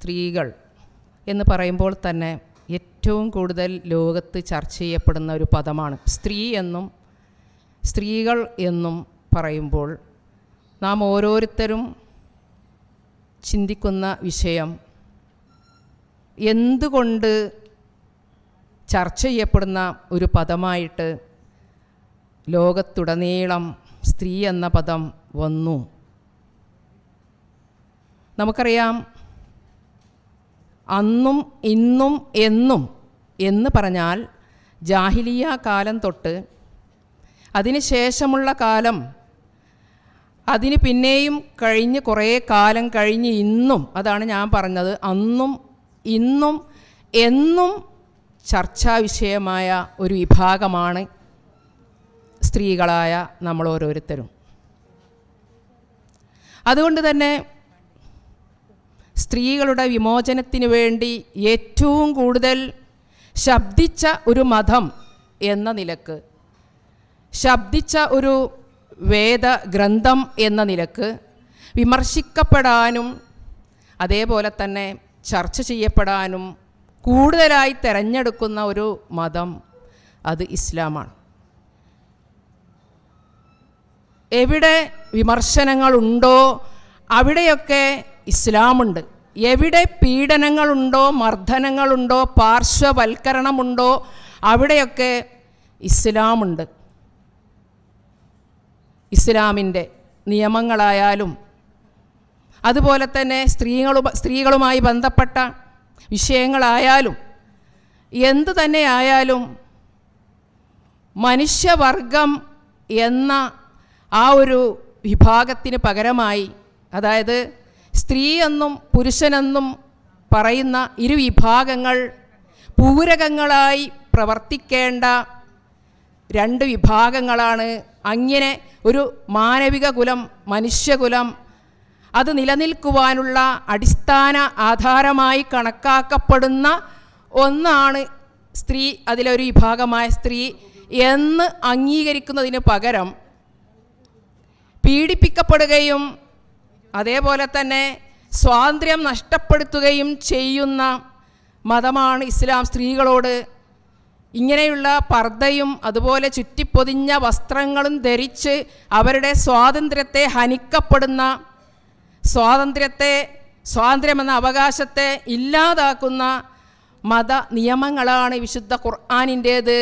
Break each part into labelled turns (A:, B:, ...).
A: സ്ത്രീകൾ എന്ന് പറയുമ്പോൾ തന്നെ ഏറ്റവും കൂടുതൽ ലോകത്ത് ചർച്ച ചെയ്യപ്പെടുന്ന ഒരു പദമാണ് സ്ത്രീ എന്നും സ്ത്രീകൾ എന്നും പറയുമ്പോൾ നാം ഓരോരുത്തരും ചിന്തിക്കുന്ന വിഷയം എന്തുകൊണ്ട് ചർച്ച ചെയ്യപ്പെടുന്ന ഒരു പദമായിട്ട് ലോകത്തുടനീളം സ്ത്രീ എന്ന പദം വന്നു. നമുക്കറിയാം അന്നും ഇന്നും എന്നും എന്ന് പറഞ്ഞാൽ ജാഹിലിയ കാലം തൊട്ട് അതിനുശേഷമുള്ള കാലം അതിന് പിന്നെയും കഴിഞ്ഞ് കുറേ കാലം കഴിഞ്ഞ് ഇന്നും അതാണ് ഞാൻ പറഞ്ഞത് അന്നും ഇന്നും എന്നും ചർച്ചാ വിഷയമായ ഒരു വിഭാഗമാണ് സ്ത്രീകളായ നമ്മൾ ഓരോരുത്തരും. അതുകൊണ്ട് തന്നെ സ്ത്രീകളുടെ വിമോചനത്തിന് വേണ്ടി ഏറ്റവും കൂടുതൽ ശബ്ദിച്ച ഒരു മതം എന്ന നിലയ്ക്ക് ശബ്ദിച്ച ഒരു വേദഗ്രന്ഥം എന്ന നിലയ്ക്ക് വിമർശിക്കപ്പെടാനും അതേപോലെ തന്നെ ചർച്ച ചെയ്യപ്പെടാനും കൂടുതലായി തിരഞ്ഞെടുക്കുന്ന ഒരു മതം അത് ഇസ്ലാമാണ്. എവിടെ വിമർശനങ്ങളുണ്ടോ അവിടെയൊക്കെ ഇസ്ലാമുണ്ട്. എവിടെ പീഡനങ്ങളുണ്ടോ മർദ്ദനങ്ങളുണ്ടോ പാർശ്വവൽക്കരണമുണ്ടോ അവിടെയൊക്കെ ഇസ്ലാമുണ്ട്. ഇസ്ലാമിന്റെ നിയമങ്ങളായാലും അതുപോലെ തന്നെ സ്ത്രീകളു സ്ത്രീകളുമായി ബന്ധപ്പെട്ട വിഷയങ്ങളായാലും എന്തു തന്നെ ആയാലും മനുഷ്യവർഗം എന്ന ആ ഒരു വിഭാഗത്തിന് പകരമായി അതായത് സ്ത്രീ എന്നും പുരുഷനെന്നും പറയുന്ന ഇരുവിഭാഗങ്ങൾ പൂരകങ്ങളായി പ്രവർത്തിക്കേണ്ട രണ്ട് വിഭാഗങ്ങളാണ്. അങ്ങനെ ഒരു മാനവിക കുലം മനുഷ്യകുലം അത് നിലനിൽക്കുവാനുള്ള അടിസ്ഥാന ആധാരമായി കണക്കാക്കപ്പെടുന്ന ഒന്നാണ് സ്ത്രീ അതിലൊരു വിഭാഗമായ സ്ത്രീ എന്ന് അംഗീകരിക്കുന്നതിന് പകരം പീഡിപ്പിക്കപ്പെടുകയും അതേപോലെ തന്നെ സ്വാതന്ത്ര്യം നഷ്ടപ്പെടുത്തുകയും ചെയ്യുന്ന മതമാണ് ഇസ്ലാം. സ്ത്രീകളോട് ഇങ്ങനെയുള്ള പർദ്ദയും അതുപോലെ ചുറ്റിപ്പൊതിഞ്ഞ വസ്ത്രങ്ങളും ധരിച്ച് അവരുടെ സ്വാതന്ത്ര്യത്തെ ഹനിക്കപ്പെടുന്ന സ്വാതന്ത്ര്യത്തെ സ്വാതന്ത്ര്യമെന്ന അവകാശത്തെ ഇല്ലാതാക്കുന്ന മത നിയമങ്ങളാണ് വിശുദ്ധ ഖുർആാനിന്റേത്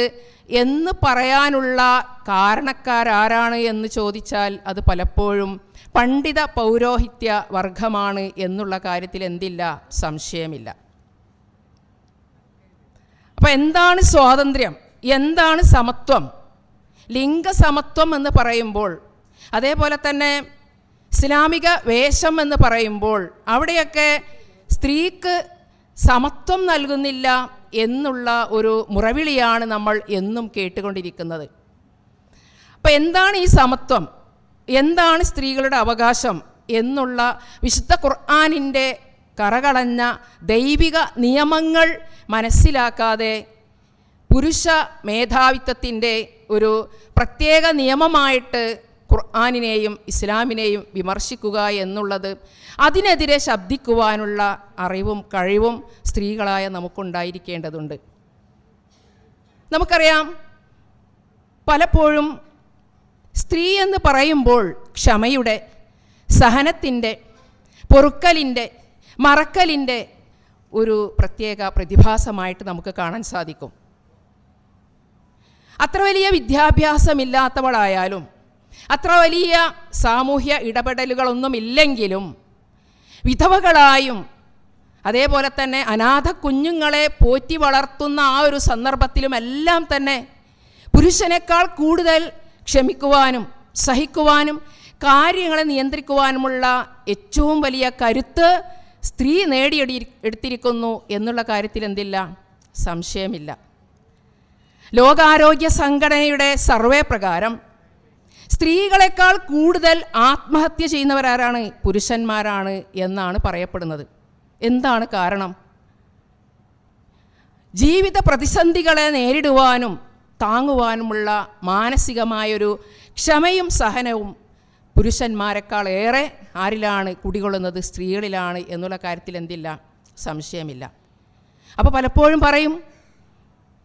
A: എന്ന് പറയാനുള്ള കാരണക്കാരാരാണ് എന്ന് ചോദിച്ചാൽ അത് പലപ്പോഴും പണ്ഡിത പൗരോഹിത്യ വർഗമാണ് എന്നുള്ള കാര്യത്തിൽ എന്തില്ല? സംശയമില്ല. അപ്പം എന്താണ് സ്വാതന്ത്ര്യം? എന്താണ് സമത്വം? ലിംഗസമത്വം എന്ന് പറയുമ്പോൾ അതേപോലെ തന്നെ ഇസ്ലാമിക വേഷം എന്ന് പറയുമ്പോൾ അവിടെയൊക്കെ സ്ത്രീക്ക് സമത്വം നൽകുന്നില്ല എന്നുള്ള ഒരു മുറവിളിയാണ് നമ്മൾ എന്നും കേട്ടുകൊണ്ടിരിക്കുന്നത്. അപ്പം എന്താണ് ഈ സമത്വം? എന്താണ് സ്ത്രീകളുടെ അവകാശം എന്നുള്ള വിശുദ്ധ ഖുർആാനിന്റെ കറകളഞ്ഞ ദൈവിക നിയമങ്ങൾ മനസ്സിലാക്കാതെ പുരുഷ മേധാവിത്വത്തിന്റെ ഒരു പ്രത്യേക നിയമമായിട്ട് ഖുർആാനിനെയും ഇസ്ലാമിനെയും വിമർശിക്കുക എന്നുള്ളത് അതിനെതിരെ ശബ്ദിക്കുവാനുള്ള അറിവും കഴിവും സ്ത്രീകളായ നമുക്കുണ്ടായിരിക്കേണ്ടതുണ്ട്. നമുക്കറിയാം പലപ്പോഴും സ്ത്രീ എന്ന് പറയുമ്പോൾ ക്ഷമയുടെ സഹനത്തിന്റെ പൊറുക്കലിന്റെ മറക്കലിന്റെ ഒരു പ്രത്യേക പ്രതിഭാസമായിട്ട് നമുക്ക് കാണാൻ സാധിക്കും. അത്ര വലിയ വിദ്യാഭ്യാസമില്ലാത്തവളായാലും അത്ര വലിയ സാമൂഹ്യ ഇടപെടലുകളൊന്നുമില്ലെങ്കിലും വിധവകളായും അതേപോലെ തന്നെ അനാഥ കുഞ്ഞുങ്ങളെ പോറ്റി വളർത്തുന്ന ആ ഒരു സന്ദർഭത്തിലുമെല്ലാം തന്നെ പുരുഷനേക്കാൾ കൂടുതൽ ക്ഷമിക്കുവാനും സഹിക്കുവാനും കാര്യങ്ങളെ നിയന്ത്രിക്കുവാനുമുള്ള ഏറ്റവും വലിയ കരുത്ത് സ്ത്രീ നേടിയെടി എടുത്തിരിക്കുന്നു എന്നുള്ള കാര്യത്തിൽ എന്തില്ല? സംശയമില്ല. ലോകാരോഗ്യ സംഘടനയുടെ സർവേ പ്രകാരം സ്ത്രീകളെക്കാൾ കൂടുതൽ ആത്മഹത്യ ചെയ്യുന്നവരാരാണ്? പുരുഷന്മാരാണ് എന്നാണ് പറയപ്പെടുന്നത്. എന്താണ് കാരണം? ജീവിത പ്രതിസന്ധികളെ നേരിടുവാനും താങ്ങുവാനുമുള്ള മാനസികമായൊരു ക്ഷമയും സഹനവും പുരുഷന്മാരെക്കാൾ ഏറെ ആരിലാണ് കുടികൊള്ളുന്നത്? സ്ത്രീകളിലാണ് എന്നുള്ള കാര്യത്തിൽ എന്തില്ല? സംശയമില്ല. അപ്പോൾ പലപ്പോഴും പറയും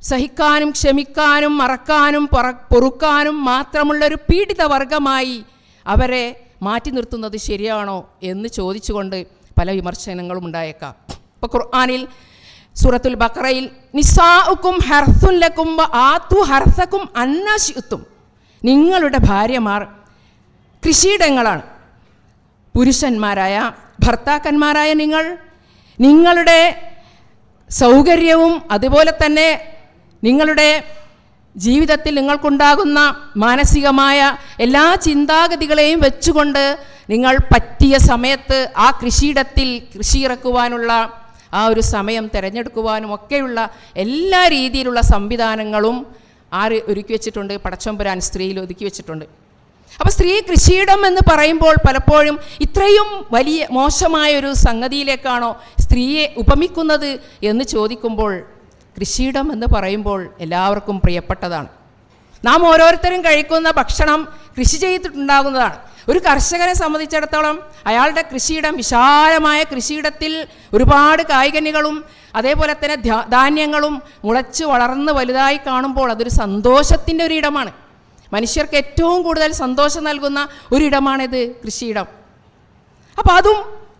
A: സഹിക്കാനും ക്ഷമിക്കാനും മറക്കാനും പറ പൊറുക്കാനും മാത്രമുള്ളൊരു പീഡിത വർഗമായി അവരെ മാറ്റി നിർത്തുന്നത് ശരിയാണോ എന്ന് ചോദിച്ചുകൊണ്ട് പല വിമർശനങ്ങളും ഉണ്ടായേക്കാം. ഇപ്പോൾ ഖുർആാനിൽ സൂറത്തുൽ ബക്രയിൽ നിസാഉക്കും ഹർസുൻ ലക്കും ആത്തു ഹർസക്കും അന്നാശിത്തും നിങ്ങളുടെ ഭാര്യമാർ കൃഷിയിടങ്ങളാണ്. പുരുഷന്മാരായ ഭർത്താക്കന്മാരായ നിങ്ങൾ നിങ്ങളുടെ സൗകര്യവും അതുപോലെ തന്നെ നിങ്ങളുടെ ജീവിതത്തിൽ നിങ്ങൾക്കുണ്ടാകുന്ന മാനസികമായ എല്ലാ ചിന്താഗതികളെയും വെച്ചുകൊണ്ട് നിങ്ങൾ പറ്റിയ സമയത്ത് ആ കൃഷിയിടത്തിൽ കൃഷി ഇറക്കുവാനുള്ള ആ ഒരു സമയം തിരഞ്ഞെടുക്കുവാനും ഒക്കെയുള്ള എല്ലാ രീതിയിലുള്ള സംവിധാനങ്ങളും ആര് ഒരുക്കി വെച്ചിട്ടുണ്ട്? പടച്ചമ്പുരാൻ സ്ത്രീയിൽ ഒതുക്കി വെച്ചിട്ടുണ്ട്. അപ്പോൾ സ്ത്രീ കൃഷിയിടം എന്ന് പറയുമ്പോൾ പലപ്പോഴും ഇത്രയും വലിയ മോശമായ ഒരു സംഗതിയിലേക്കാണോ സ്ത്രീയെ ഉപമിക്കുന്നത് എന്ന് ചോദിക്കുമ്പോൾ കൃഷിയിടം എന്ന് പറയുമ്പോൾ എല്ലാവർക്കും പ്രിയപ്പെട്ടതാണ്. നാം ഓരോരുത്തരും കഴിക്കുന്ന ഭക്ഷണം കൃഷി ചെയ്തിട്ടുണ്ടാകുന്നതാണ്. ഒരു കർഷകനെ സംബന്ധിച്ചിടത്തോളം അയാളുടെ കൃഷിയിടം വിശാലമായ കൃഷിയിടത്തിൽ ഒരുപാട് കായ്കനികളും അതേപോലെ തന്നെ ധാന്യങ്ങളും മുളച്ച് വളർന്ന് വലുതായി കാണുമ്പോൾ അതൊരു സന്തോഷത്തിന്റെ ഒരു ഇടമാണ്. മനുഷ്യർക്ക് ഏറ്റവും കൂടുതൽ സന്തോഷം നൽകുന്ന ഒരിടമാണിത് കൃഷിയിടം. അപ്പോൾ അതും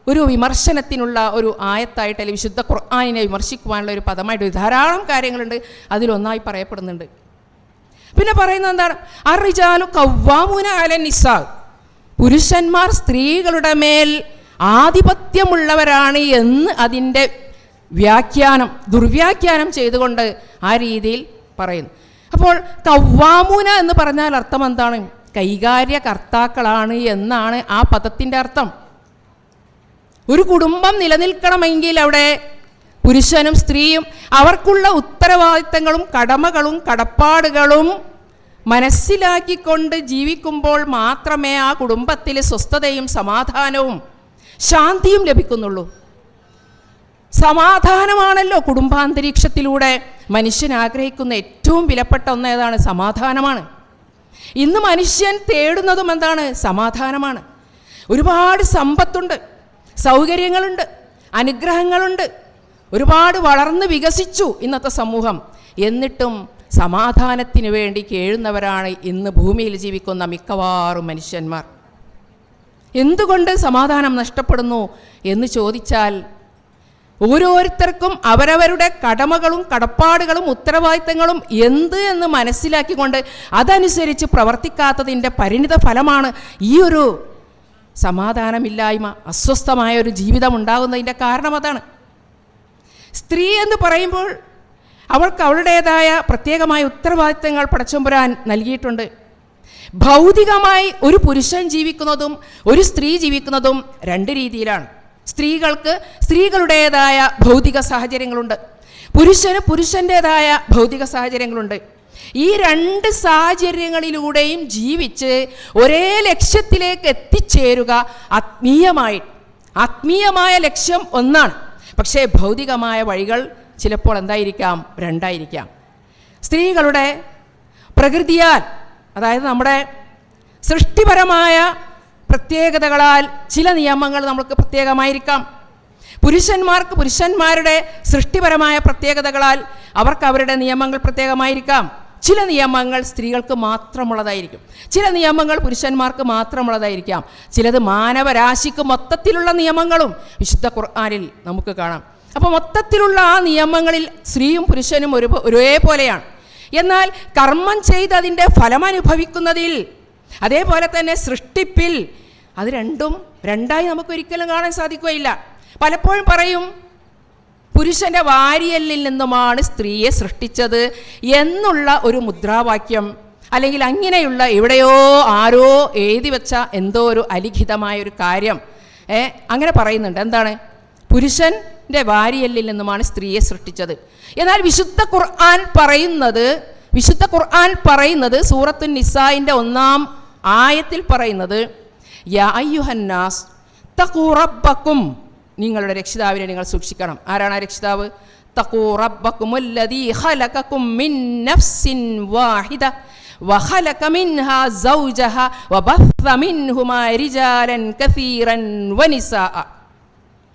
A: ഒരു വിമർശനത്തിനുള്ള ഒരു ആയത്തായിട്ട് അല്ലെങ്കിൽ വിശുദ്ധ ഖുർആാനിനെ വിമർശിക്കുവാനുള്ള ഒരു പദമായിട്ട് ധാരാളം കാര്യങ്ങളുണ്ട്. അതിലൊന്നായി പറയപ്പെടുന്നുണ്ട്. പിന്നെ പറയുന്നത് എന്താണ്? അറിജാലു കവ്വാമുന അല നിസാ. പുരുഷന്മാർ സ്ത്രീകളുടെ മേൽ ആധിപത്യമുള്ളവരാണ് എന്ന് അതിന്റെ വ്യാഖ്യാനം ദുർവ്യാഖ്യാനം ചെയ്തുകൊണ്ട് ആ രീതിയിൽ പറയുന്നു. അപ്പോൾ കവ്വാമുന എന്ന് പറഞ്ഞാൽ അർത്ഥം എന്താണ്? കൈകാര്യകർത്താക്കളാണ് എന്നാണ് ആ പദത്തിന്റെ അർത്ഥം. ഒരു കുടുംബം നിലനിൽക്കണമെങ്കിൽ അവിടെ പുരുഷനും സ്ത്രീയും അവർക്കുള്ള ഉത്തരവാദിത്തങ്ങളും കടമകളും കടപ്പാടുകളും മനസ്സിലാക്കിക്കൊണ്ട് ജീവിക്കുമ്പോൾ മാത്രമേ ആ കുടുംബത്തിൽ സ്വസ്ഥതയും സമാധാനവും ശാന്തിയും ലഭിക്കുന്നുള്ളൂ. സമാധാനമാണല്ലോ കുടുംബാന്തരീക്ഷത്തിലൂടെ മനുഷ്യൻ ആഗ്രഹിക്കുന്ന ഏറ്റവും വിലപ്പെട്ട ഒന്നേതാണ് സമാധാനമാണ്. ഇന്ന് മനുഷ്യൻ തേടുന്നതും എന്താണ്? സമാധാനമാണ്. ഒരുപാട് സമ്പത്തുണ്ട് സൗകര്യങ്ങളുണ്ട് അനുഗ്രഹങ്ങളുണ്ട് ഒരുപാട് വളർന്ന് വികസിച്ചു ഇന്നത്തെ സമൂഹം. എന്നിട്ടും സമാധാനത്തിന് വേണ്ടി കേഴുന്നവരാണ് ഇന്ന് ഭൂമിയിൽ ജീവിക്കുന്ന മിക്കവാറും മനുഷ്യന്മാർ. എന്തുകൊണ്ട് സമാധാനം നഷ്ടപ്പെടുന്നു എന്ന് ചോദിച്ചാൽ ഓരോരുത്തർക്കും അവരവരുടെ കടമകളും കടപ്പാടുകളും ഉത്തരവാദിത്തങ്ങളും എന്ത് എന്ന് മനസ്സിലാക്കിക്കൊണ്ട് അതനുസരിച്ച് പ്രവർത്തിക്കാത്തതിന്റെ പരിണിത ഫലമാണ് ഈ ഒരു സമാധാനമില്ലായ്മ അസ്വസ്ഥമായ ഒരു ജീവിതം ഉണ്ടാകുന്നതിന്റെ കാരണം അതാണ്. സ്ത്രീ എന്ന് പറയുമ്പോൾ അവൾക്ക് അവളുടേതായ പ്രത്യേകമായ ഉത്തരവാദിത്തങ്ങൾ പടച്ചൊമ്പുരാൻ നൽകിയിട്ടുണ്ട്. ഭൗതികമായി ഒരു പുരുഷൻ ജീവിക്കുന്നതും ഒരു സ്ത്രീ ജീവിക്കുന്നതും രണ്ട് രീതിയിലാണ്. സ്ത്രീകൾക്ക് സ്ത്രീകളുടേതായ ഭൗതിക സാഹചര്യങ്ങളുണ്ട്. പുരുഷന് പുരുഷന്റേതായ ഭൗതിക സാഹചര്യങ്ങളുണ്ട്. ഈ രണ്ട് സാഹചര്യങ്ങളിലൂടെയും ജീവിച്ച് ഒരേ ലക്ഷ്യത്തിലേക്ക് എത്തിച്ചേരുക ആത്മീയമായി. ആത്മീയമായ ലക്ഷ്യം ഒന്നാണ്. പക്ഷേ ഭൗതികമായ വഴികൾ ചിലപ്പോൾ എന്തായിരിക്കാം? രണ്ടായിരിക്കാം. സ്ത്രീകളുടെ പ്രകൃതിയാൽ അതായത് നമ്മുടെ സൃഷ്ടിപരമായ പ്രത്യേകതകളാൽ ചില നിയമങ്ങൾ നമുക്ക് പ്രത്യേകമായിരിക്കാം. പുരുഷന്മാർക്ക് പുരുഷന്മാരുടെ സൃഷ്ടിപരമായ പ്രത്യേകതകളാൽ അവർക്ക് അവരുടെ നിയമങ്ങൾ പ്രത്യേകമായിരിക്കാം. ചില നിയമങ്ങൾ സ്ത്രീകൾക്ക് മാത്രമുള്ളതായിരിക്കും. ചില നിയമങ്ങൾ പുരുഷന്മാർക്ക് മാത്രമുള്ളതായിരിക്കാം. ചിലത് മാനവരാശിക്ക് മൊത്തത്തിലുള്ള നിയമങ്ങളും വിശുദ്ധ ഖുർആാനിൽ നമുക്ക് കാണാം. അപ്പോൾ മൊത്തത്തിലുള്ള ആ നിയമങ്ങളിൽ സ്ത്രീയും പുരുഷനും ഒരു ഒരേപോലെയാണ്. എന്നാൽ കർമ്മം ചെയ്ത് അതിന്റെ ഫലമനുഭവിക്കുന്നതിൽ അതേപോലെ തന്നെ സൃഷ്ടിപ്പിൽ അത് രണ്ടും രണ്ടായി നമുക്ക് ഒരിക്കലും കാണാൻ സാധിക്കുകയില്ല. പലപ്പോഴും പറയും പുരുഷന്റെ വാരിയലിൽ നിന്നുമാണ് സ്ത്രീയെ സൃഷ്ടിച്ചത് എന്നുള്ള ഒരു മുദ്രാവാക്യം. അല്ലെങ്കിൽ അങ്ങനെയുള്ള എവിടെയോ ആരോ എഴുതി വെച്ച എന്തോ ഒരു അലിഖിതമായ ഒരു കാര്യം. ഏ അങ്ങനെ പറയുന്നുണ്ട്. എന്താണ്? പുരുഷന്റെ വാരിയലിൽ നിന്നുമാണ് സ്ത്രീയെ സൃഷ്ടിച്ചത്. എന്നാൽ വിശുദ്ധ ഖുർആൻ പറയുന്നത് വിശുദ്ധ ഖുർആൻ പറയുന്നത് സൂറത്തു നിസായിന്റെ ഒന്നാം ആയത്തിൽ പറയുന്നത് യാ അയ്യുഹന്നാസ് തഖു നിങ്ങളുടെ രക്ഷിതാവിനെ നിങ്ങൾ സൂക്ഷിക്കണം ആരാണ് ആ രക്ഷിതാവ് തഖൂ റബ്ബക്കുമുല്ലദീ ഖലഖക്കും മിൻ നഫ്സിൻ വാഹിദ وخلق منها زوجها وبث منهما رجالا كثيرا ونساء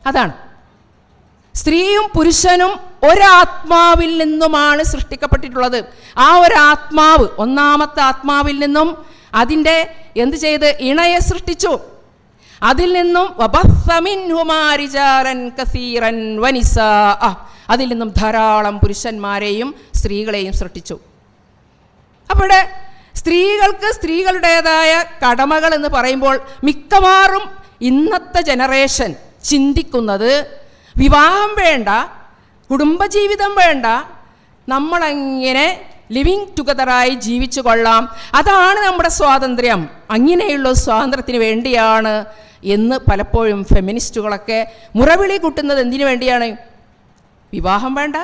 A: അതാണ് സ്ത്രീയും പുരുഷനും ഒരാത്മാവിൽ നിന്നുമാണ് സൃഷ്ടിക്കപ്പെട്ടിട്ടുള്ളത് ആ ഒരാത്മാവ് ഒന്നാമത്തെ ആത്മാവിൽ നിന്നും അതിൻ്റെ എന്ത് ചെയ്ത് ഇണയെ സൃഷ്ടിച്ചു അതിൽ നിന്നും. അതിൽ നിന്നും ധാരാളം പുരുഷന്മാരെയും സ്ത്രീകളെയും സൃഷ്ടിച്ചു. അവിടെ സ്ത്രീകൾക്ക് സ്ത്രീകളുടേതായ കടമകൾ എന്ന് പറയുമ്പോൾ മിക്കവാറും ഇന്നത്തെ ജനറേഷൻ ചിന്തിക്കുന്നത് വിവാഹം വേണ്ട കുടുംബജീവിതം വേണ്ട നമ്മളങ്ങനെ ലിവിങ് ടുഗദറായി ജീവിച്ചു കൊള്ളാം. അതാണ് നമ്മുടെ സ്വാതന്ത്ര്യം. അങ്ങനെയുള്ള സ്വാതന്ത്ര്യത്തിന് വേണ്ടിയാണ് എന്ന് പലപ്പോഴും ഫെമിനിസ്റ്റുകളൊക്കെ മുറവിളി കൂട്ടുന്നത് എന്തിനു വേണ്ടിയാണ്? വിവാഹം വേണ്ട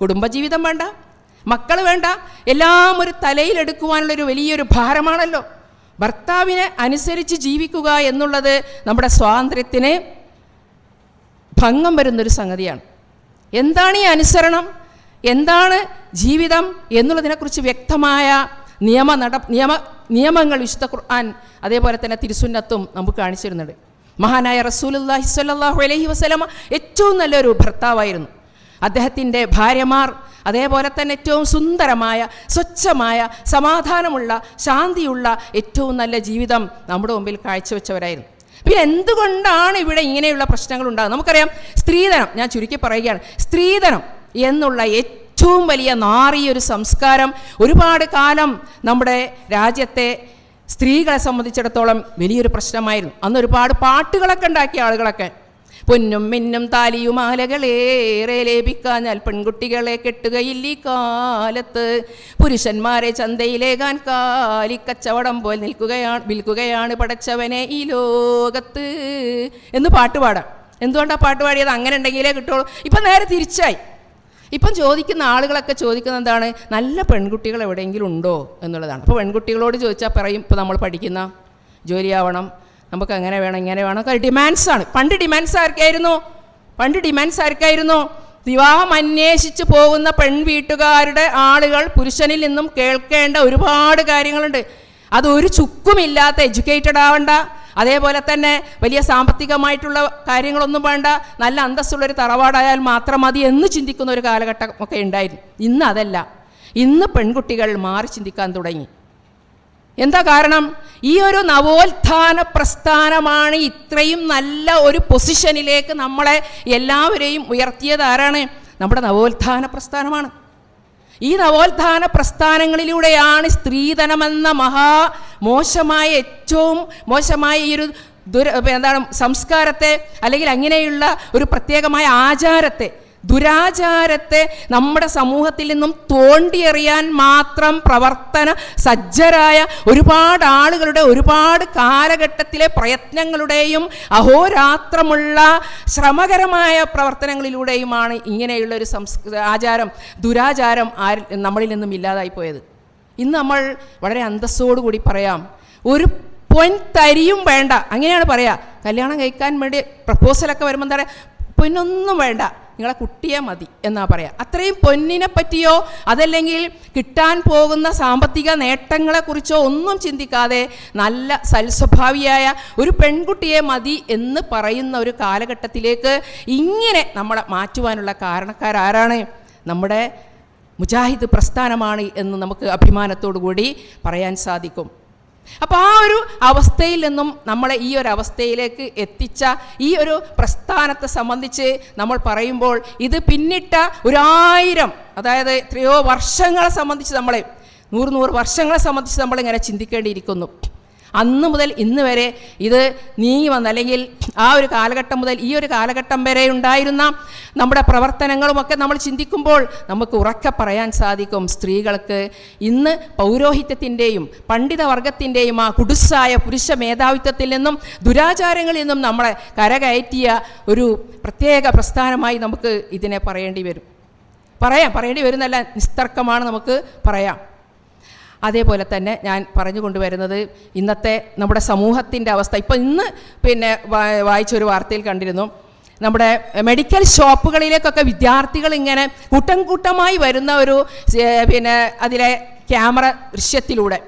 A: കുടുംബജീവിതം വേണ്ട മക്കൾ വേണ്ട എല്ലാം ഒരു തലയിലെടുക്കുവാനുള്ളൊരു വലിയൊരു ഭാരമാണല്ലോ. ഭർത്താവിനെ അനുസരിച്ച് ജീവിക്കുക എന്നുള്ളത് നമ്മുടെ സ്വാതന്ത്ര്യത്തിന് ഭംഗം വരുന്നൊരു സംഗതിയാണ്. എന്താണ് ഈ അനുസരണം? എന്താണ് ജീവിതം? എന്നുള്ളതിനെക്കുറിച്ച് വ്യക്തമായ നിയമ നട നിയമ നിയമങ്ങൾ വിശുദ്ധ ഖുർആൻ അതേപോലെ തന്നെ തിരുസുന്നത്തും നമുക്ക് കാണിച്ചിരുന്നുണ്ട് മഹാനായ റസൂലുല്ലാഹി സ്വല്ലല്ലാഹു അലൈഹി വസല്ലമ ഏറ്റവും നല്ലൊരു ഭർത്താവായിരുന്നു. അദ്ദേഹത്തിന്റെ ഭാര്യമാർ അതേപോലെ തന്നെ ഏറ്റവും സുന്ദരമായ സ്വച്ഛമായ സമാധാനമുള്ള ശാന്തിയുള്ള ഏറ്റവും നല്ല ജീവിതം നമ്മുടെ മുമ്പിൽ കാഴ്ചവെച്ചവരായിരുന്നു. പിന്നെ എന്തുകൊണ്ടാണ് ഇവിടെ ഇങ്ങനെയുള്ള പ്രശ്നങ്ങൾ ഉണ്ടാകുന്നത്? നമുക്കറിയാം സ്ത്രീധനം ഞാൻ ചുരുക്കി പറയുകയാണ് സ്ത്രീധനം എന്നുള്ള ഏറ്റവും വലിയ നാറിയൊരു സംസ്കാരം ഒരുപാട് കാലം നമ്മുടെ രാജ്യത്തെ സ്ത്രീകളെ സംബന്ധിച്ചിടത്തോളം വലിയൊരു പ്രശ്നമായിരുന്നു. അന്ന് ഒരുപാട് പാട്ടുകളൊക്കെ ഉണ്ടാക്കിയ ആളുകളൊക്കെ. പൊന്നും മിന്നും താലിയുമാലകളേറെ ലേപിക്കാഞ്ഞാൽ പെൺകുട്ടികളെ കെട്ടുകയില്ല ഈ കാലത്ത് പുരുഷന്മാരെ ചന്തയിലേകാൻ കാലിക്കച്ചവടം പോൽ നിൽക്കുകയാണ് വിൽക്കുകയാണ് പടച്ചവനെ ഈ ലോകത്ത്. എന്ന് പാട്ട് പാടാം. എന്തുകൊണ്ടാണ് പാട്ട് പാടിയത്? അങ്ങനെ ഉണ്ടെങ്കിലേ കിട്ടുള്ളൂ. ഇപ്പം നേരെ തിരിച്ചായി. ഇപ്പം ചോദിക്കുന്ന ആളുകളൊക്കെ ചോദിക്കുന്നത് എന്താണ്? നല്ല പെൺകുട്ടികൾ എവിടെയെങ്കിലും ഉണ്ടോ എന്നുള്ളതാണ്. അപ്പോൾ പെൺകുട്ടികളോട് ചോദിച്ചാൽ പറയും ഇപ്പോൾ നമ്മൾ പഠിക്കുന്ന ജോലിയാവണം നമുക്ക് അങ്ങനെ വേണം ഇങ്ങനെ വേണം. ഡിമാൻഡ്സ് ആണ്. പണ്ട് ഡിമാൻഡ്സ് ആർക്കായിരുന്നു? പണ്ട് ഡിമാൻഡ്സ് ആർക്കായിരുന്നു? വിവാഹം അന്വേഷിച്ച് പോകുന്ന പെൺവീട്ടുകാരുടെ ആളുകൾ പുരുഷനിൽ നിന്നും കേൾക്കേണ്ട ഒരുപാട് കാര്യങ്ങളുണ്ട്. അതൊരു ചുക്കുമില്ലാത്ത എഡ്യൂക്കേറ്റഡ് ആവണ്ട. അതേപോലെ തന്നെ വലിയ സാമ്പത്തികമായിട്ടുള്ള കാര്യങ്ങളൊന്നും വേണ്ട. നല്ല അന്തസ്സുള്ളൊരു തറവാടായാൽ മാത്രം മതി എന്ന് ചിന്തിക്കുന്ന ഒരു കാലഘട്ടം ഒക്കെ ഉണ്ടായിരുന്നു. ഇന്ന് അതല്ല. ഇന്ന് പെൺകുട്ടികൾ മാറി ചിന്തിക്കാൻ തുടങ്ങി. എന്താ കാരണം? ഈ ഒരു നവോത്ഥാന പ്രസ്ഥാനമാണ് ഇത്രയും നല്ല ഒരു പൊസിഷനിലേക്ക് നമ്മളെ എല്ലാവരെയും ഉയർത്തിയത് ആരാണ്? നമ്മുടെ നവോത്ഥാന പ്രസ്ഥാനമാണ്. ഈ നവോത്ഥാന പ്രസ്ഥാനങ്ങളിലൂടെയാണ് സ്ത്രീധനമെന്ന മഹാ മോശമായ ഏറ്റവും മോശമായ ഈ ഒരു ദുര എന്താണ് സംസ്കാരത്തെ അല്ലെങ്കിൽ അങ്ങനെയുള്ള ഒരു പ്രത്യേകമായ ആചാരത്തെ ദുരാചാരത്തെ നമ്മുടെ സമൂഹത്തിൽ നിന്നും തോണ്ടിയെറിയാൻ മാത്രം പ്രവർത്തന സജ്ജരായ ഒരുപാട് ആളുകളുടെ ഒരുപാട് കാലഘട്ടത്തിലെ പ്രയത്നങ്ങളുടെയും അഹോരാത്രമുള്ള ശ്രമകരമായ പ്രവർത്തനങ്ങളിലൂടെയുമാണ് ഇങ്ങനെയുള്ള ഒരു സംസ് ആചാരം ദുരാചാരം ആരിൽ നമ്മളിൽ നിന്നും ഇല്ലാതായി പോയത്. ഇന്ന് നമ്മൾ വളരെ അന്തസ്സോടുകൂടി പറയാം ഒരു പൊൻ തരിയും വേണ്ട. അങ്ങനെയാണ് പറയുക കല്യാണം കഴിക്കാൻ വേണ്ടി പ്രപ്പോസലൊക്കെ വരുമ്പോൾ എന്താ പറയുക പൊന്നൊന്നും വേണ്ട. നിങ്ങളെ കുട്ടിയെ മതി എന്നാ പറയാ. അത്രയും പൊന്നിനെ പറ്റിയോ അതല്ലെങ്കിൽ കിട്ടാൻ പോകുന്ന സാമ്പത്തിക നേട്ടങ്ങളെ കുറിച്ചോ ഒന്നും ചിന്തിക്കാതെ നല്ല സൽസ്വഭാവിയായ ഒരു പെൺകുട്ടിയെ മതി എന്ന് പറയുന്ന ഒരു കാലഘട്ടത്തിലേക്ക് ഇങ്ങനെ നമ്മളെ മാറ്റുവാനുള്ള കാരണക്കാരാരാണ് നമ്മുടെ മുജാഹിദ് പ്രസ്ഥാനമാണ് എന്ന് നമുക്ക് അഭിമാനത്തോടു കൂടി പറയാൻ സാധിക്കും. അപ്പോൾ ആ ഒരു അവസ്ഥയിൽ നിന്നും നമ്മളെ ഈ ഒരു അവസ്ഥയിലേക്ക് എത്തിച്ച ഈ ഒരു പ്രസ്ഥാനത്തെ സംബന്ധിച്ച് നമ്മൾ പറയുമ്പോൾ ഇത് പിന്നിട്ട ഒരായിരം അതായത് എത്രയോ വർഷങ്ങളെ സംബന്ധിച്ച് നമ്മളെ നൂറ് നൂറ് വർഷങ്ങളെ സംബന്ധിച്ച് നമ്മളിങ്ങനെ ചിന്തിക്കേണ്ടിയിരിക്കുന്നു. അന്ന് മുതൽ ഇന്ന് വരെ ഇത് നീങ്ങി വന്ന അല്ലെങ്കിൽ ആ ഒരു കാലഘട്ടം മുതൽ ഈ ഒരു കാലഘട്ടം വരെ ഉണ്ടായിരുന്ന നമ്മുടെ പ്രവർത്തനങ്ങളുമൊക്കെ നമ്മൾ ചിന്തിക്കുമ്പോൾ നമുക്ക് ഉറക്കെ പറയാൻ സാധിക്കും. സ്ത്രീകൾക്ക് ഇന്ന് പൗരോഹിത്യത്തിന്റെയും പണ്ഡിതവർഗത്തിന്റെയും ആ കുടുസായ പുരുഷ മേധാവിത്വത്തിൽ നിന്നും ദുരാചാരങ്ങളിൽ നിന്നും നമ്മളെ കരകയറ്റിയ ഒരു പ്രത്യേക പ്രസ്ഥാനമായി നമുക്ക് ഇതിനെ പറയേണ്ടി വരും. പറയാം പറയേണ്ടി വരുന്നല്ല നിസ്തർക്കമാണ് നമുക്ക് പറയാം. അതേപോലെ തന്നെ ഞാൻ പറഞ്ഞു കൊണ്ടുവരുന്നത് ഇന്നത്തെ നമ്മുടെ സമൂഹത്തിന്റെ അവസ്ഥ. ഇപ്പോൾ ഇന്ന് പിന്നെ വായിച്ചൊരു വാർത്തയിൽ കണ്ടിരുന്നു നമ്മുടെ മെഡിക്കൽ ഷോപ്പുകളിലേക്കൊക്കെ വിദ്യാർത്ഥികൾ ഇങ്ങനെ കൂട്ടം കൂട്ടമായി വരുന്ന ഒരു പിന്നെ അതിലെ ക്യാമറ ദൃശ്യത്തിലൂടെ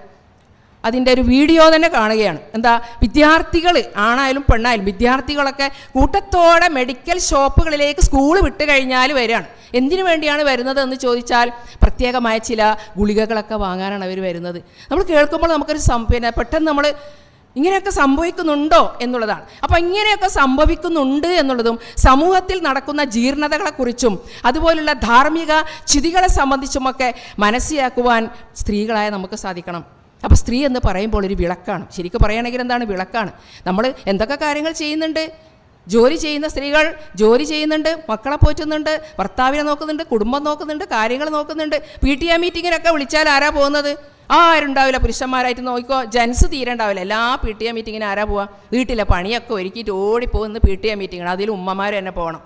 A: അതിന്റെ ഒരു വീഡിയോ തന്നെ കാണുകയാണ്. എന്താ? വിദ്യാർത്ഥികൾ ആണായാലും പെണ്ണായാലും വിദ്യാർത്ഥികളൊക്കെ കൂട്ടത്തോടെ മെഡിക്കൽ ഷോപ്പുകളിലേക്ക് സ്കൂൾ വിട്ട് കഴിഞ്ഞാൽ വരികയാണ് എന്തിനു വേണ്ടിയാണ് വരുന്നത് എന്ന് ചോദിച്ചാൽ പ്രത്യേകമായ ചില ഗുളികകളൊക്കെ വാങ്ങാനാണ് അവർ വരുന്നത്. നമ്മൾ കേൾക്കുമ്പോൾ നമുക്കൊരു പിന്നെ പെട്ടെന്ന് നമ്മൾ ഇങ്ങനെയൊക്കെ സംഭവിക്കുന്നുണ്ടോ എന്നുള്ളതാണ്. അപ്പോൾ ഇങ്ങനെയൊക്കെ സംഭവിക്കുന്നുണ്ട് എന്നുള്ളതും സമൂഹത്തിൽ നടക്കുന്ന ജീർണതകളെക്കുറിച്ചും അതുപോലുള്ള ധാർമ്മിക ചിതികളെ സംബന്ധിച്ചുമൊക്കെ മനസ്സിലാക്കുവാൻ സ്ത്രീകളായ നമുക്ക് സാധിക്കണം. അപ്പോൾ സ്ത്രീ എന്ന് പറയുമ്പോൾ ഒരു വിളക്കാണ്. ശരിക്കും പറയുകയാണെങ്കിൽ എന്താണ്? വിളക്കാണ്. നമ്മൾ എന്തൊക്കെ കാര്യങ്ങൾ ചെയ്യുന്നുണ്ട്? ജോലി ചെയ്യുന്ന സ്ത്രീകൾ ജോലി ചെയ്യുന്നുണ്ട് മക്കളെ പോറ്റുന്നുണ്ട് ഭർത്താവിനെ നോക്കുന്നുണ്ട് കുടുംബം നോക്കുന്നുണ്ട് കാര്യങ്ങൾ നോക്കുന്നുണ്ട്. പി ടി എ മീറ്റിങ്ങിനൊക്കെ വിളിച്ചാൽ ആരാ പോകുന്നത്? ആരുണ്ടാവില്ല? പുരുഷന്മാരായിട്ട് നോക്കിക്കോ ജെൻസ് തീരെ ഉണ്ടാവില്ല എല്ലാ പി ടി എ മീറ്റിങ്ങിന് ആരാ പോവുക വീട്ടിലെ പണിയൊക്കെ ഒരുക്കിയിട്ട് ഓടിപ്പോകുന്ന പി ടി എ മീറ്റിങ്ങാണ് അതിൽ ഉമ്മമാർ തന്നെ പോകണം.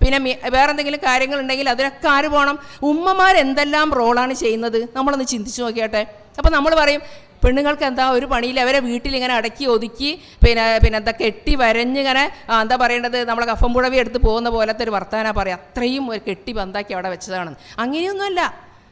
A: പിന്നെ വേറെ എന്തെങ്കിലും കാര്യങ്ങളുണ്ടെങ്കിൽ അതിനൊക്കെ ആര് പോകണം? ഉമ്മമാർ എന്തെല്ലാം റോളാണ് ചെയ്യുന്നത്? നമ്മളൊന്ന് ചിന്തിച്ച് നോക്കിയാട്ടെ. അപ്പം നമ്മൾ പറയും പെണ്ണുങ്ങൾക്ക് എന്താ ഒരു പണിയില്ല അവരെ വീട്ടിൽ ഇങ്ങനെ അടക്കി ഒതുക്കി പിന്നെ പിന്നെ എന്താ കെട്ടി വരഞ്ഞിങ്ങനെ എന്താ പറയേണ്ടത് നമ്മളെ പുഴവി എടുത്ത് പോകുന്ന പോലത്തെ ഒരു വർത്തമാനം പറയാം. അത്രയും ഒരു കെട്ടി ബന്ധാക്കി അവിടെ വെച്ചതാണ് അങ്ങനെയൊന്നുമല്ല.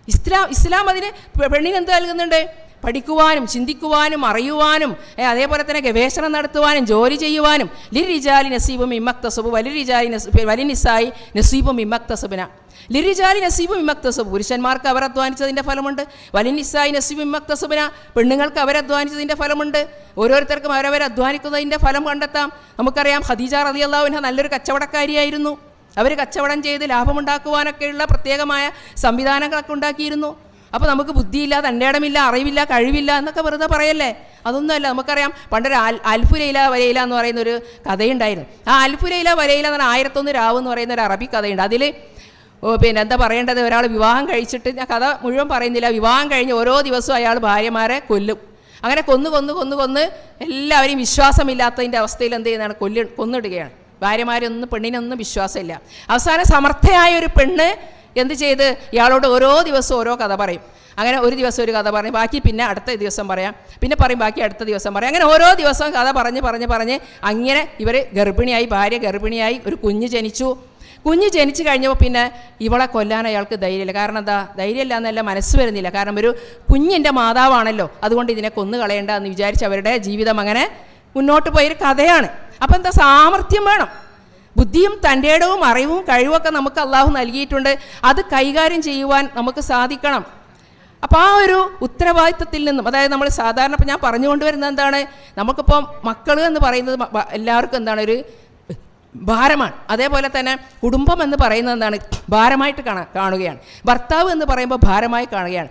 A: ഇസ്ലാം ഇസ്ലാം അതിന് പെണ്ണിന് എന്ത് നൽകുന്നുണ്ട്? പഠിക്കുവാനും ചിന്തിക്കുവാനും അറിയുവാനും അതേപോലെ തന്നെ ഗവേഷണം നടത്തുവാനും ജോലി ചെയ്യുവാനും. ലിരിജാലി നസീബും ഇമ്മക്തസബു വലിരിജാലി വലിനിസായി നസീബും ഇമ്മക്തസബിന. ലിരിജാലി നസീബും ഇമ്മക്തസബ്. പുരുഷന്മാർക്ക് അവർ അധ്വാനിച്ചതിന്റെ ഫലമുണ്ട്. വലിനിസായി നസീബും ഇമ്മക്തസബിന. പെണ്ണുങ്ങൾക്ക് അവർ അധ്വാനിച്ചതിന്റെ ഫലമുണ്ട്. ഓരോരുത്തർക്കും അവരവർ അധ്വാനിക്കുന്നതിന്റെ ഫലം കണ്ടെത്താം. നമുക്കറിയാം ഖദീജ റതി അള്ളാഹുവിന നല്ലൊരു കച്ചവടക്കാരിയായിരുന്നു. അവർ കച്ചവടം ചെയ്ത് ലാഭമുണ്ടാക്കുവാനൊക്കെയുള്ള പ്രത്യേകമായ സംവിധാനങ്ങളൊക്കെ ഉണ്ടാക്കിയിരുന്നു. അപ്പോൾ നമുക്ക് ബുദ്ധിയില്ല തന്റെ ഇടമില്ല അറിവില്ല കഴിവില്ല എന്നൊക്കെ വെറുതെ പറയല്ലേ? അതൊന്നുമല്ല നമുക്കറിയാം പണ്ടൊരു അൽ അൽഫുലൈല വരയില എന്ന് പറയുന്ന ഒരു കഥയുണ്ടായിരുന്നു. ആ അൽഫുലൈല വരയില എന്ന് ആയിരത്തൊന്ന് രാവ് എന്ന് പറയുന്ന ഒരു അറബി കഥയുണ്ട്. അതിൽ പിന്നെ എന്താ പറയേണ്ടത്? ഒരാൾ വിവാഹം കഴിച്ചിട്ട് ഞാൻ കഥ മുഴുവൻ പറയുന്നില്ല. വിവാഹം കഴിഞ്ഞ് ഓരോ ദിവസവും അയാൾ ഭാര്യമാരെ കൊല്ലും. അങ്ങനെ കൊന്നു കൊന്നു കൊന്നു കൊന്ന് എല്ലാവരെയും വിശ്വാസമില്ലാത്തതിന്റെ അവസ്ഥയിൽ എന്ത് ചെയ്യുന്നതാണ്? കൊല്ലി കൊന്നിടുകയാണ്. ഭാര്യമാരൊന്നും പെണ്ണിനൊന്നും വിശ്വാസമില്ല. അവസാനം സമർത്ഥയായ ഒരു പെണ്ണ് എന്ത് ചെയ്ത്? ഇയാളോട് ഓരോ ദിവസവും ഓരോ കഥ പറയും. അങ്ങനെ ഒരു ദിവസം ഒരു കഥ പറയും. ബാക്കി പിന്നെ അടുത്ത ദിവസം പറയാം. പിന്നെ പറയും ബാക്കി അടുത്ത ദിവസം പറയാം. അങ്ങനെ ഓരോ ദിവസവും കഥ പറഞ്ഞ് പറഞ്ഞ് പറഞ്ഞ് അങ്ങനെ ഇവർ ഗർഭിണിയായി ഭാര്യ ഗർഭിണിയായി ഒരു കുഞ്ഞ് ജനിച്ചു. കുഞ്ഞ് ജനിച്ചു കഴിഞ്ഞപ്പോൾ പിന്നെ ഇവളെ കൊല്ലാൻ അയാൾക്ക് ധൈര്യമില്ല. കാരണം എന്താ? ധൈര്യമില്ല എന്നല്ല മനസ്സ് വരുന്നില്ല. കാരണം ഒരു കുഞ്ഞിന്റെ മാതാവാണല്ലോ. അതുകൊണ്ട് ഇതിനെ കൊന്നു കളയേണ്ട എന്ന് വിചാരിച്ച് അവരുടെ ജീവിതം അങ്ങനെ മുന്നോട്ട് പോയൊരു കഥയാണ്. അപ്പം എന്താ സാമർഥ്യം വേണം. ബുദ്ധിയും തന്റെ ഇടവും അറിവും കഴിവൊക്കെ നമുക്ക് അള്ളാഹു നൽകിയിട്ടുണ്ട്. അത് കൈകാര്യം ചെയ്യുവാൻ നമുക്ക് സാധിക്കണം. അപ്പോൾ ആ ഒരു ഉത്തരവാദിത്വത്തിൽ നിന്നും അതായത് നമ്മൾ സാധാരണ ഇപ്പം ഞാൻ പറഞ്ഞുകൊണ്ട് വരുന്നത് എന്താണ്? നമുക്കിപ്പം മക്കൾ എന്ന് പറയുന്നത് എല്ലാവർക്കും എന്താണ്? ഒരു ഭാരമാണ്. അതേപോലെ തന്നെ കുടുംബം എന്ന് പറയുന്നത് എന്താണ്? ഭാരമായിട്ട് കാണാ കാണുകയാണ്. ഭർത്താവ് എന്ന് പറയുമ്പോൾ ഭാരമായി കാണുകയാണ്.